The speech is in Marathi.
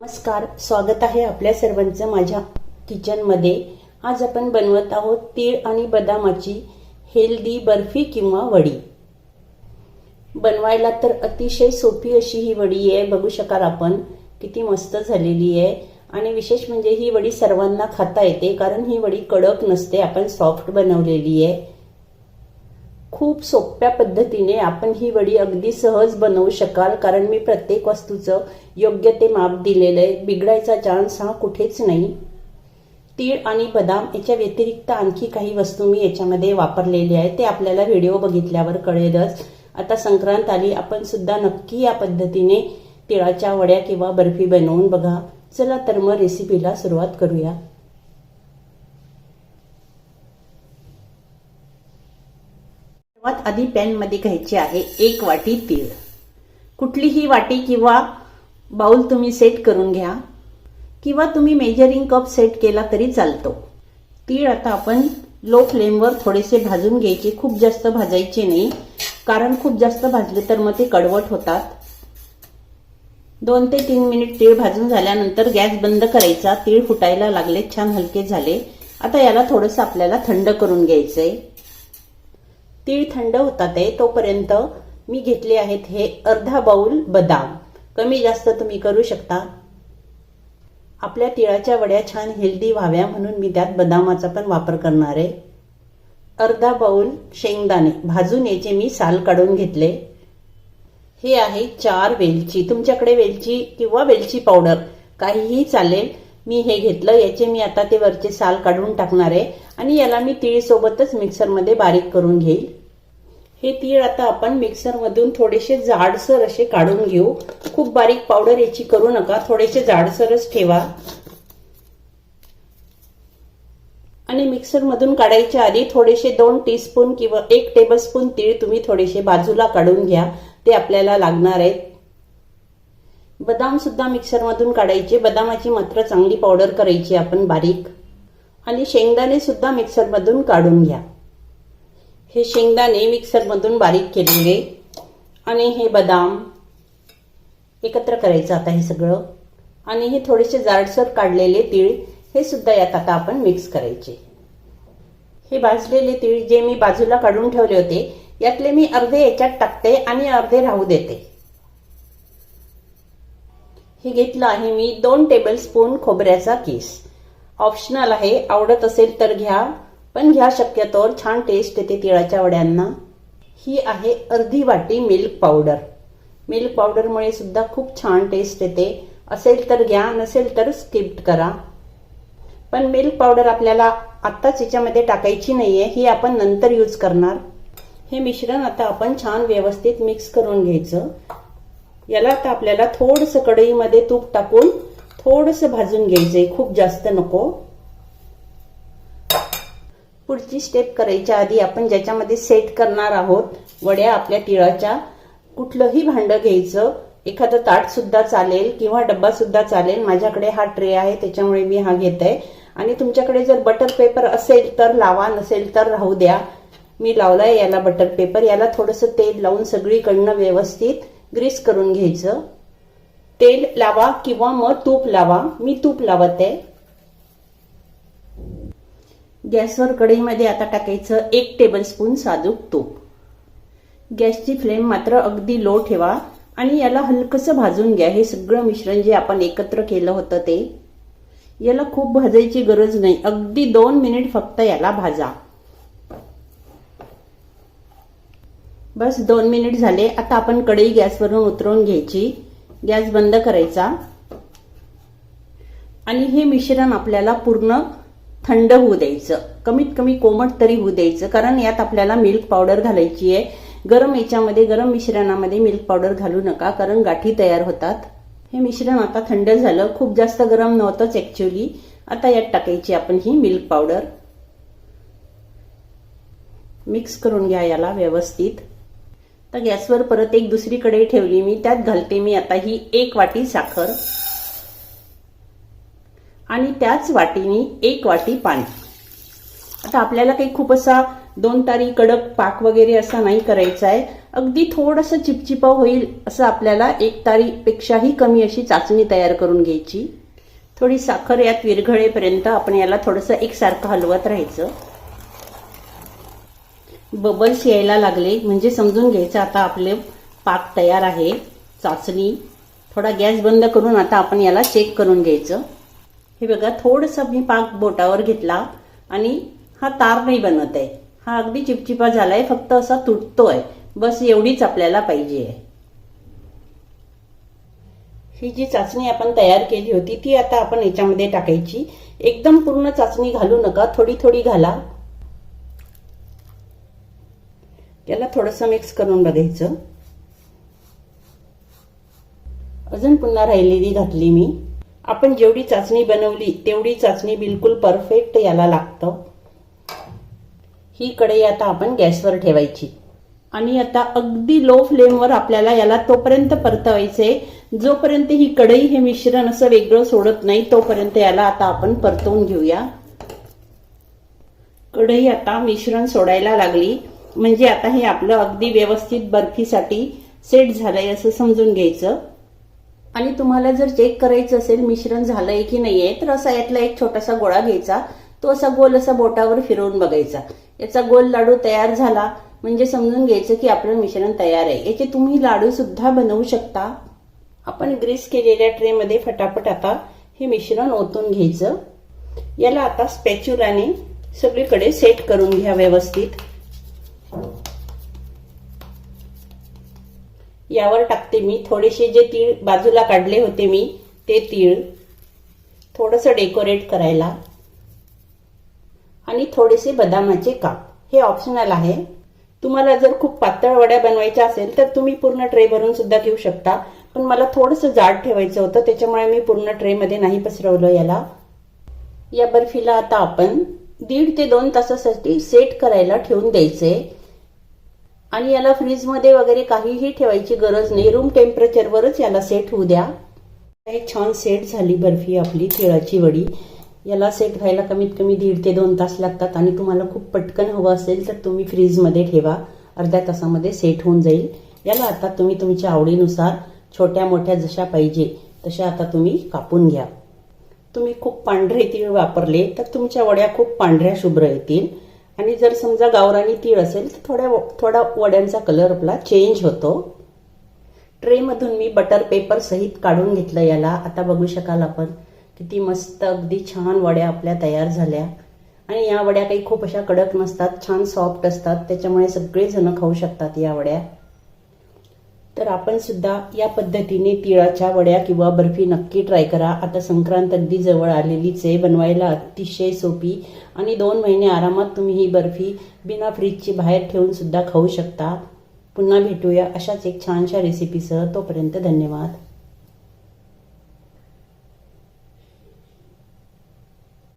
नमस्कार स्वागत आहे आपल्या सर्वांचं माझ्या किचनमध्ये. आज आपण बनवत आहोत तीळ आणि बदामाची हेल्दी बर्फी किंवा वडी. बनवायला तर अतिशय सोपी अशी ही वडी आहे. बघू शकाल आपण किती मस्त झालेली आहे. आणि विशेष म्हणजे ही वडी सर्वांना खाता येते कारण ही वडी कडक नसते. आपण सॉफ्ट बनवलेली आहे. खूप सोप्या पद्धतीने आपण ही वडी अगदी सहज बनवू शकाल कारण मी प्रत्येक वस्तूचं योग्य ते माप दिलेलं आहे. बिघडायचा चान्स हा कुठेच नाही. तीळ आणि बदाम याच्या व्यतिरिक्त आणखी काही वस्तू मी याच्यामध्ये वापरलेले आहे. ते आपल्याला व्हिडिओ बघितल्यावर कळेलच. आता संक्रांत आली आपण सुद्धा नक्की या पद्धतीने तिळाच्या वड्या किंवा बर्फी बनवून बघा. चला तर मग रेसिपीला सुरुवात करूया. सर्वात आधी पॅनमध्ये घ्यायचे आहे एक वाटी तीळ. कुठलीही वाटी किंवा बाउल तुम्ही सेट करून घ्या किंवा तुम्ही मेजरिंग कप सेट केला तरी चालतो. तीळ आता आपण लो फ्लेमवर थोडेसे भाजून घ्यायचे. खूप जास्त भाजायचे नाही कारण खूप जास्त भाजले तर मग ते कडवट होतात. दोन ते तीन मिनिट तीळ भाजून झाल्यानंतर गॅस बंद करायचा. तीळ फुटायला लागले छान हलके झाले. आता याला थोडंसं आपल्याला थंड करून घ्यायचंय. तीळ थंड होतात आहे तोपर्यंत मी घेतले आहेत हे अर्धा बाऊल बदाम. कमी जास्त तुम्ही करू शकता. आपल्या तिळाच्या वड्या छान हेल्दी व्हाव्या म्हणून मी त्यात बदामाचा पण वापर करणार आहे. अर्धा बाउल शेंगदाणे भाजून याचे मी साल काढून घेतले. हे आहे चार वेलची. तुमच्याकडे वेलची किंवा वेलची पावडर काहीही चालेल. मी हे घेतलं याचे मी आता ते वरचे साल काढून टाकणार आहे आणि याला मी तिळीसोबतच मिक्सरमध्ये बारीक करून घेईल. हे तीळ आता आपण मिक्सरमधून थोडेसे जाडसर असे काढून घेऊ. खूप बारीक पावडर याची करू नका थोडेसे जाडसरच ठेवा. आणि मिक्सरमधून काढायच्या आधी थोडेसे दोन टीस्पून किंवा एक टेबलस्पून तीळ तुम्ही थोडेसे बाजूला काढून घ्या. ते आपल्याला लागणार आहेत. बदाम सुद्धा मिक्सरमधून काढायचे. बदामाची मात्र चांगली पावडर करायची आपण बारीक. आणि शेंगदाणे सुद्धा मिक्सरमधून काढून घ्या. हे शेंगदाणे मिक्सरमधून बारीक केलेले. आणि हे बदाम एकत्र करायचं आता हे सगळं. आणि हे थोडेसे जाडसर काढलेले तीळ हे सुद्धा यात आता आपण मिक्स करायचे. हे भाजलेले तीळ जे मी बाजूला काढून ठेवले होते यातले मी अर्धे याच्यात टाकते आणि अर्धे राहू देते. हे घेतलं आहे मी दोन टेबल स्पून खोबऱ्याचा किस. ऑप्शनल आहे आवडत असेल तर घ्या पण घ्या शक्यतोवर छान टेस्ट येते तिळाच्या वड्यांना. ही आहे अर्धी वाटी मिल्क पावडर मिल्क पावडरमुळे सुद्धा खूप छान टेस्ट येते. असेल तर घ्या नसेल तर स्किप्ट करा. पण मिल्क पावडर आपल्याला आत्ताच याच्यामध्ये टाकायची नाहीये ही आपण नंतर यूज करणार. हे मिश्रण आता आपण छान व्यवस्थित मिक्स करून घ्यायचं. याला आता आपल्याला थोडंसं कढईमध्ये तूप टाकून थोडंसं भाजून घ्यायचंय. खूप जास्त नको. पुढची स्टेप करायच्या आधी आपण ज्याच्यामध्ये सेट करणार आहोत वड्या आपल्या तिळाच्या कुठलंही भांडं घ्यायचं. एखादं ताटसुद्धा चालेल किंवा डब्बासुद्धा चालेल. माझ्याकडे हा ट्रे आहे त्याच्यामुळे मी हा घेत आहे आणि तुमच्याकडे जर बटर पेपर असेल तर लावा नसेल तर राहू द्या. मी लावलाय याला बटर पेपर याला थोडंसं तेल लावून सगळीकडनं व्यवस्थित ग्रीस करून घ्यायचं. तेल लावा किंवा मग तूप लावा. मी तूप लावत. आहे गॅसवर कढईमध्ये आता टाकायचं एक टेबलस्पून साजूक तूप. गॅसची फ्लेम मात्र अगदी लो ठेवा आणि याला हलकसं भाजून घ्या. हे सगळं मिश्रण जे आपण एकत्र केलं होतं ते. याला खूप भाजायची गरज नाही. अगदी दोन मिनिट फक्त याला भाजा. बस दोन मिनिट झाले. आता आपण कढई गॅसवरून उतरवून घ्यायची. गॅस बंद करायचा. आणि हे मिश्रण आपल्याला पूर्ण थंड होऊ द्यायचं. कमीत कमी कोमट तरी होऊ द्यायचं. कारण यात आपल्याला मिल्क पावडर घालायची आहे. गरम याच्यामध्ये गरम मिश्रणामध्ये मिल्क पावडर घालू नका कारण गाठी तयार होतात. हे मिश्रण आता थंड झालं. खूप जास्त गरम नव्हतंच ऍक्च्युली आता यात टाकायची आपण ही मिल्क पावडर मिक्स करून घ्या याला व्यवस्थित. तर गॅसवर परत एक दुसरी कढई ठेवली मी त्यात घालते मी आता ही एक वाटी साखर. आणि त्याच वाटीने एक वाटी पाणी. आता आपल्याला काही खूप असा दोन तारी कडक पाक वगैरे असा नाही करायचा आहे. अगदी थोडंसं चिपचिपाव होईल असं आपल्याला एक तारीपेक्षाही कमी अशी चाचणी तयार करून घ्यायची. थोडी साखर यात विरघळेपर्यंत आपण याला थोडंसं एकसारखं हलवत राहायचं. बबल्स यायला लागले. म्हणजे समजून घ्यायचं आता आपले पाक तयार आहे. चाचणी. थोडा गॅस बंद करून आता आपण याला चेक करून घ्यायचं. हे बघा थोडंसं मी पाक बोटावर घेतला आणि हा तार नाही बनत आहे. हा अगदी चिपचिपा झालाय फक्त असा तुटतोय. बस एवढीच आपल्याला पाहिजे आहे. ही जी चाचणी आपण तयार केली होती ती आता आपण याच्यामध्ये टाकायची. एकदम पूर्ण चाचणी घालू नका. थोडी थोडी घाला. याला थोडंसं मिक्स करून बघायचं. अजून पुन्हा राहिलेली घातली मी. आपण जेवढी चाचणी बनवली तेवढी चाचणी बिलकुल परफेक्ट याला लागतं. ही कढई आता आपण गॅसवर ठेवायची. आणि आता अगदी लो फ्लेमवर आपल्याला याला तोपर्यंत परतवायचंय. जोपर्यंत ही कढई हे मिश्रण असं वेगळं सोडत नाही तोपर्यंत याला आता आपण परतवून घेऊया. कढई आता मिश्रण सोडायला लागली. म्हणजे आता हे आपलं अगदी व्यवस्थित बर्फीसाठी सेट झालंय असं समजून घ्यायचं. आणि तुम्हाला जर चेक करायचं असेल मिश्रण झालंय की नाहीये तर असा यातला एक छोटासा गोळा घ्यायचा. तो असा गोल असा बोटावर फिरवून बघायचा. याचा गोल लाडू तयार झाला म्हणजे समजून घ्यायचं की आपलं मिश्रण तयार आहे. याचे तुम्ही लाडू सुद्धा बनवू शकता. आपण ग्रीस केलेल्या ट्रेमध्ये फटाफट आता हे मिश्रण ओतून घ्यायचं. याला आता स्पॅच्युलाने सगळीकडे सेट करून घ्या व्यवस्थित. यावर टाकते मी. थोडेसे जे तीळ बाजूला काढले होते मी ते तीळ थोडंसं डेकोरेट करायला. आणि थोडेसे बदामाचे काप. हे ऑप्शनल आहे. तुम्हाला जर खूप पातळ वड्या बनवायच्या असेल तर तुम्ही पूर्ण ट्रे भरून सुद्धा घेऊ शकता. पण मला थोडंसं जाड ठेवायचं होतं त्याच्यामुळे मी पूर्ण ट्रेमध्ये नाही पसरवलं याला. या बर्फीला आता आपण दीड ते दोन तासासाठी सेट करायला ठेवून द्यायचे. आणि याला फ्रीजमध्ये वगैरे काहीही ठेवायची गरज नाही. रूम टेम्परेचरवरच याला सेट होऊ द्या. एक छान सेट झाली बर्फी आपली तिळाची वडी. याला सेट व्हायला कमीत कमी दीड ते दोन तास लागतात आणि तुम्हाला खूप पटकन हवं असेल तर तुम्ही फ्रीजमध्ये ठेवा. अर्ध्या तासामध्ये सेट होऊन जाईल. याला आता तुम्ही तुमच्या आवडीनुसार छोट्या मोठ्या जशा पाहिजे तशा आता तुम्ही कापून घ्या. तुम्ही खूप पांढरे तीळ वापरले तर तुमच्या वड्या खूप पांढऱ्या शुभ्र येतील. आणि जर समजा गावरानी तीळ असेल तर थोड्या थोडा वड्यांचा कलर आपला चेंज होतो. ट्रेमधून मी बटर पेपर सहित काढून घेतलं याला. आता बघू शकाल आपण किती मस्त अगदी छान वड्या आपल्या तयार झाल्या. आणि या वड्या काही खूप अशा कडक नसतात छान सॉफ्ट असतात. त्याच्यामुळे सगळेजण खाऊ शकतात या वड्या. तर आपण सुद्धा या पद्धतीने तिळाच्या वड्या किंवा बर्फी नक्की ट्राय करा. आता संक्रांत अगदी जवळ आलेलीच आहे. बनवायला अतिशय सोपी आणि दोन महिने आरामात तुम्ही ही बर्फी बिना फ्रीजची बाहेर ठेवून सुद्धा खाऊ शकता. पुन्हा भेटूया अशाच एक छानशा रेसिपीसह तोपर्यंत धन्यवाद.